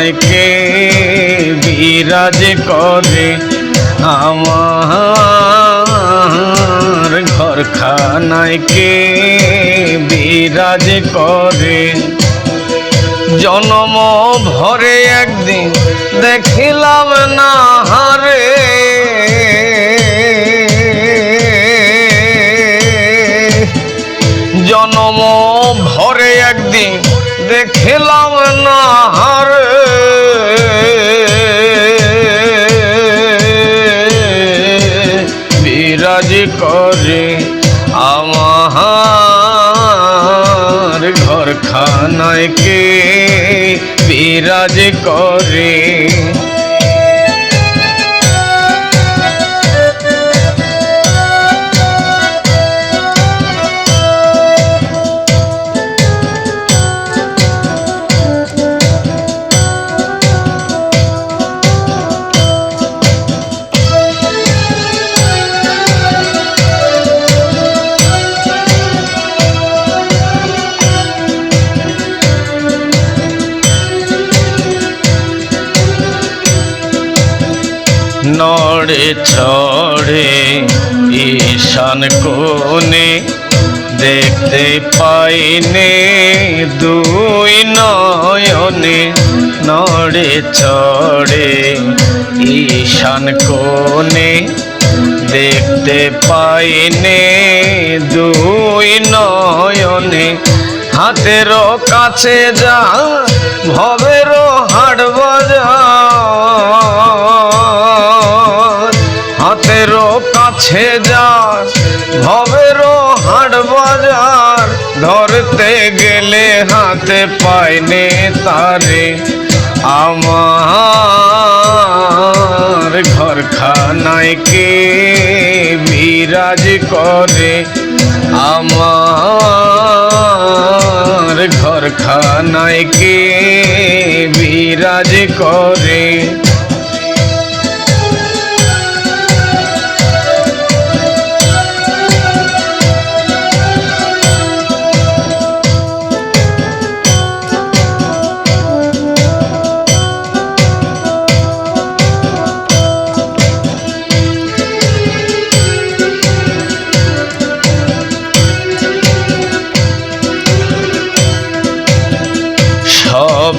কে বিরাজ করে আমার ঘরখানায় কে বিরাজ করে? জনম ভরে একদিন দেখিলাম না করে আমার ঘরখানায় কে বিরাজ করে। ছড়ে ঈশান কোণে দেখতে পাইনে দুই নয়নে নড়ে চড়ে ঈশান কোণে দেখতে পাইনে দুই নয়নে হাতের কাছে যা ভবের হাট কাছে যা ভবের হাট বাজার। ধরতে গেলে হাতে পাইনে তারে। আমার ঘরখানায় কে বিরাজ করে? আমার ঘরখানায় কে বিরাজ করে?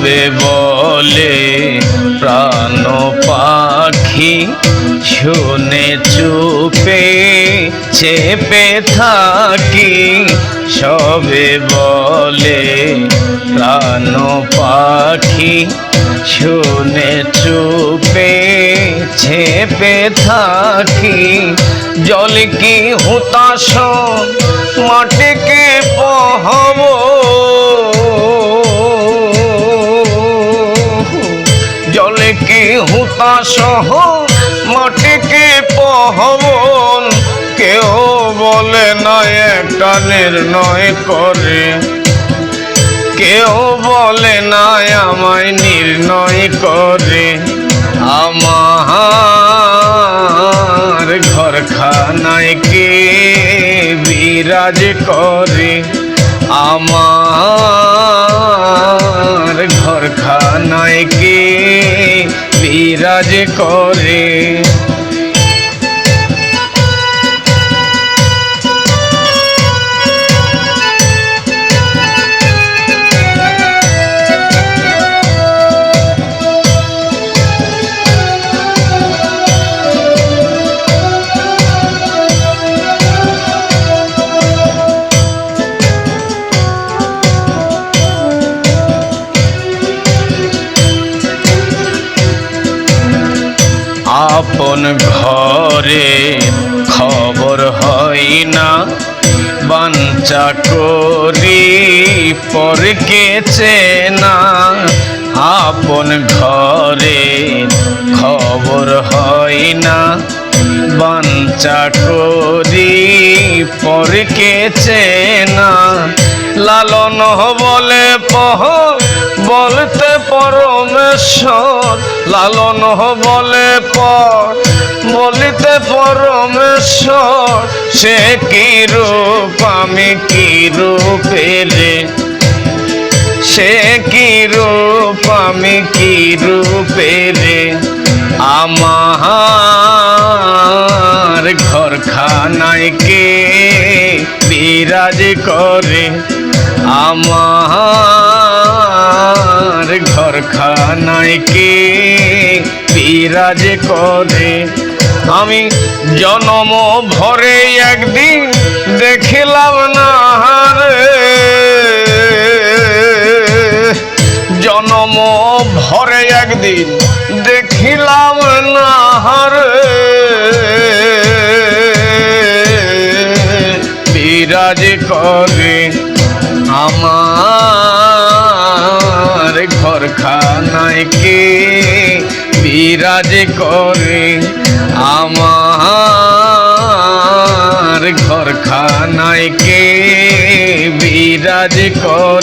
সবে বলে প্রাণ পাখি শুনে চুপে চেপে থাকি। সবে বলে প্রাণ পাখি শুনে চুপে ছেপে থাকি। জল কি হুতাশ মাটিকে পহব? হুতাসহ মাটিকে পহবন? কেউ বলে না একটা নির্ণয় করে। কেউ বলে না আমায় নির্ণয় করে। আমার ঘরখানায় কে বিরাজ করে? আমার ঘরখানায় কে বিরাজ করে। বাঞ্চা করি পরকে চেনা আপন ঘরে খবর হয় না। বাঞ্চা করি পরকে চেনা লালন বলে পহ বলতে পরমেশ্বর, লালন বলে পর, বলিতে পরমেশ্বর, সে কি রূপ, আমি কি রূপেরে সে কি রূপ, আমি কি রূপেরে আমার ঘর খানায় কে বিরাজ করে? আমার খানায় কে? বিরাজ করে? আমি জনম ভরে একদিন দেখিলাম না জনম ভরে একদিন দেখিলাম না বিরাজ করে? আমার ঘর খানায় কে বিরাজ করে? আমার ঘর খানায় কে বিরাজ করে?